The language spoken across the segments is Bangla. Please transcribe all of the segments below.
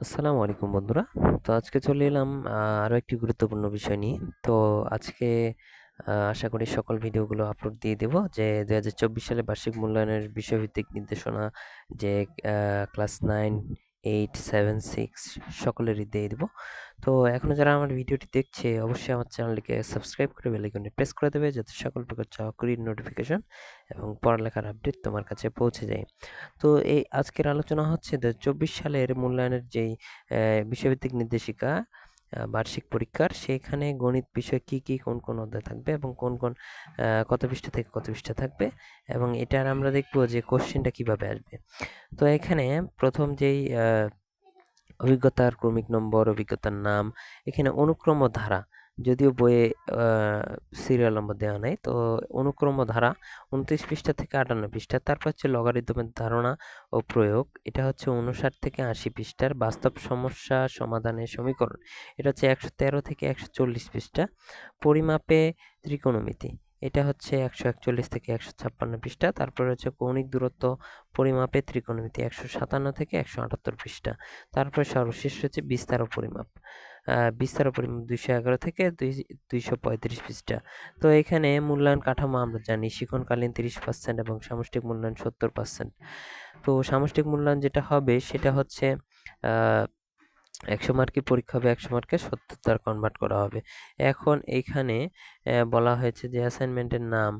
আসসালামু আলাইকুম বন্ধুরা। তো আজকে চলে এলাম আরও আরও একটি গুরুত্বপূর্ণ বিষয় নিয়ে। তো আজকে আশা করি সকল ভিডিওগুলো আপলোড দিয়ে দেব যে দু হাজার চব্বিশ সালে বার্ষিক মূল্যায়নের বিষয়ভিত্তিক নির্দেশনা, যে class nine eight seven six সকলেরই দিয়ে দেবো। তো এখনও যারা আমার ভিডিওটি দেখছে, অবশ্যই আমার চ্যানেলটিকে সাবস্ক্রাইব করে বেলাইকনটি প্রেস করে দেবে যাতে সকল প্রকার চাকরির নোটিফিকেশন এবং পড়ালেখার আপডেট তোমার কাছে পৌঁছে যায়। তো এই আজকের আলোচনা হচ্ছে দু সালের মূল্যায়নের যেই বিষয়ভিত্তিক নির্দেশিকা বার্ষিক পরীক্ষার, সেখানে গণিত বিষয় কি কি, কোন কোন অধ্যায় থাকবে এবং কোন কোন কত পৃষ্ঠা থেকে কত পৃষ্ঠা থাকবে এবং এটার আমরা দেখব যে কোশ্চেনটা কীভাবে আসবে। তো এখানে প্রথম যেই অভিজ্ঞতার ক্রমিক নম্বর, অভিজ্ঞতার নাম, এখানে অনুক্রম ধারা যদিও বইয়ে সিরিয়াল নম্বর দেওয়া নাই, তো অনুক্রম ধারা উনত্রিশ পৃষ্ঠা থেকে আটান্ন পৃষ্ঠা। তারপর হচ্ছে লগারিদমের ধারণা ও প্রয়োগ। এটা হচ্ছে উনষাট থেকে আশি পৃষ্ঠার বাস্তব সমস্যা সমাধানের সমীকরণ। এটা হচ্ছে একশো তেরো থেকে একশো চল্লিশ পৃষ্ঠা। পরিমাপে ত্রিকোণমিতি। এটা হচ্ছে একশো একচল্লিশ থেকে একশো ছাপ্পান্ন পৃষ্ঠা। তারপরে হচ্ছে কৌণিক দূরত্ব পরিমাপে ত্রিকোণমিতি একশো সাতান্ন থেকে একশো আটাত্তর পৃষ্ঠা। তারপরে সর্বশেষ হচ্ছে বিস্তার ও পরিমাপ। বিস্তার ও পরিমাপ দুইশো এগারো থেকে দুই দুইশো পঁয়ত্রিশ পৃষ্ঠা। তো এখানে মূল্যায়ন কাঠামো আমরা জানি শিক্ষণকালীন তিরিশ পার্সেন্ট এবং সামষ্টিক মূল্যায়ন সত্তর পার্সেন্ট তো সামষ্টিক মূল্যায়ন যেটা হবে, সেটা হচ্ছে একশো মার্কের পরীক্ষা হবে, একশো মার্কে সত্তর কনভার্ট করা হবে। এখন এইখানে বলা হয়েছে যে অ্যাসাইনমেন্টের নাম,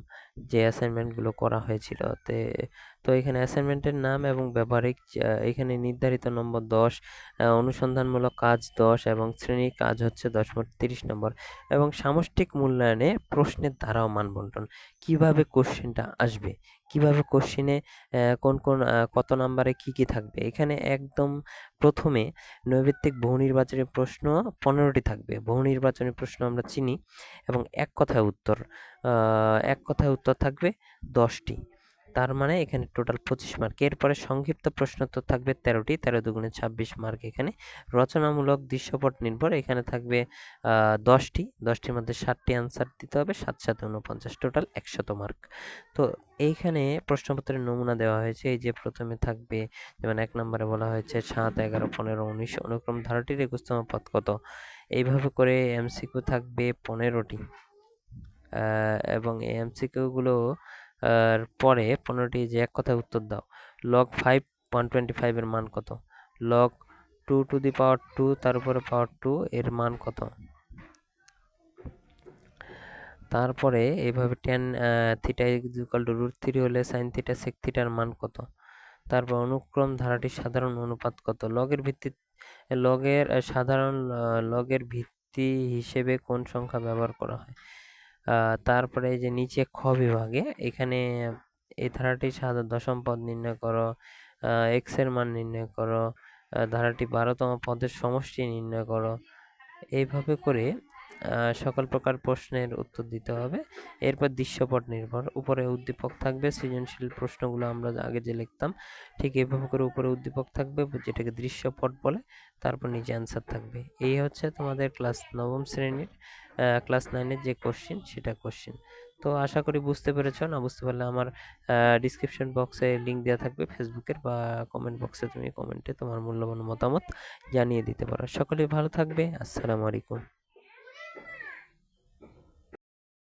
যে অ্যাসাইনমেন্টগুলো করা হয়েছিল, তে তো এখানে অ্যাসাইনমেন্টের নাম এবং ব্যবহারিক এখানে নির্ধারিত নম্বর দশ অনুসন্ধানমূলক কাজ দশ এবং শ্রেণির কাজ হচ্ছে দশ তিরিশ নম্বর এবং সামষ্টিক মূল্যায়নে প্রশ্নের ধারা ও মান বন্টন কীভাবে কোশ্চেনটা আসবে? কীভাবে কোশ্চেনে কোন কোন কত নাম্বারে কি কি থাকবে? এখানে একদম প্রথমে নৈর্ব্যক্তিক বহু নির্বাচনী প্রশ্ন পনেরোটি থাকবে। বহু নির্বাচনী প্রশ্ন আমরা চিনি এবং এক কথায় উত্তর এক কথায় উত্তর থাকবে দশটি। তার মানে এখানে টোটাল পঁচিশ মার্ক এরপরে সংক্ষিপ্ত প্রশ্নোত্তর থাকবে তেরোটি, তেরো দুগুণে ছাব্বিশ মার্ক এখানে। রচনামূলক দৃশ্যপট নির্ভর, এখানে থাকবে দশটি। দশটির মধ্যে ষাটটি অ্যান্সার দিতে হবে, সাত সাথে উনপঞ্চাশ টোটাল একশত মার্ক তো এইখানে প্রশ্নপত্রের নমুনা দেওয়া হয়েছে। এই যে প্রথমে থাকবে, যেমন এক নম্বরে বলা হয়েছে, সাত, এগারো, পনেরো, উনিশ, অনুক্রম ধারাটির একুশতম পদ কত? এইভাবে করে এমসিকিউ থাকবে পনেরোটি। এবং এই এমসিকিউগুলো আর পরে পনেরোটি যে এক কথায় উত্তর দাও। লগ ফাইভ ওয়ান টোয়েন্টি ফাইভের মান কত? Log two to the power two তার উপরে পাওয়ার টু এর মান কত? তারপরে এইভাবে tan theta equal to root three হলে সাইন থিটা সেক থিটার মান কত? তারপর অনুক্রম ধারাটির সাধারণ অনুপাত কত? লগের ভিত্তি, লগের, সাধারণ লগের ভিত্তি হিসেবে কোন সংখ্যা ব্যবহার করা হয়? তারপরে এই যে নিচে খ বিভাগে, এখানে এই ধারাটি সাধারণ দশম পদ নির্ণয় করো এক্সের মান নির্ণয় করো ধারাটি বারোতম পদের সমষ্টি নির্ণয় করো। এইভাবে করে সকল প্রকার প্রশ্নের উত্তর দিতে হবে। এরপর দৃশ্যপট নির্ভর। উপরে উদ্দীপক থাকবে, সৃজনশীল প্রশ্নগুলো আমরা আগে যে লিখতাম, ঠিক এইভাবে করে উপরে উদ্দীপক থাকবে, যেটাকে দৃশ্যপট বলে, তারপর নিচে অ্যান্সার থাকবে। এই হচ্ছে তোমাদের ক্লাস নবম শ্রেণির ক্লাস নাইনের যে কোশ্চেন সেটা কোশ্চেন তো আশা করি বুঝতে পেরেছ, না বুঝতে পারলে আমার ডিসক্রিপশন বক্সে লিঙ্ক দেওয়া থাকবে ফেসবুকের বা কমেন্ট বক্সে তুমি কমেন্টে তোমার মূল্যবান মতামত জানিয়ে দিতে পারো। সকলেই ভালো থাকবে, আসসালামু আলাইকুম।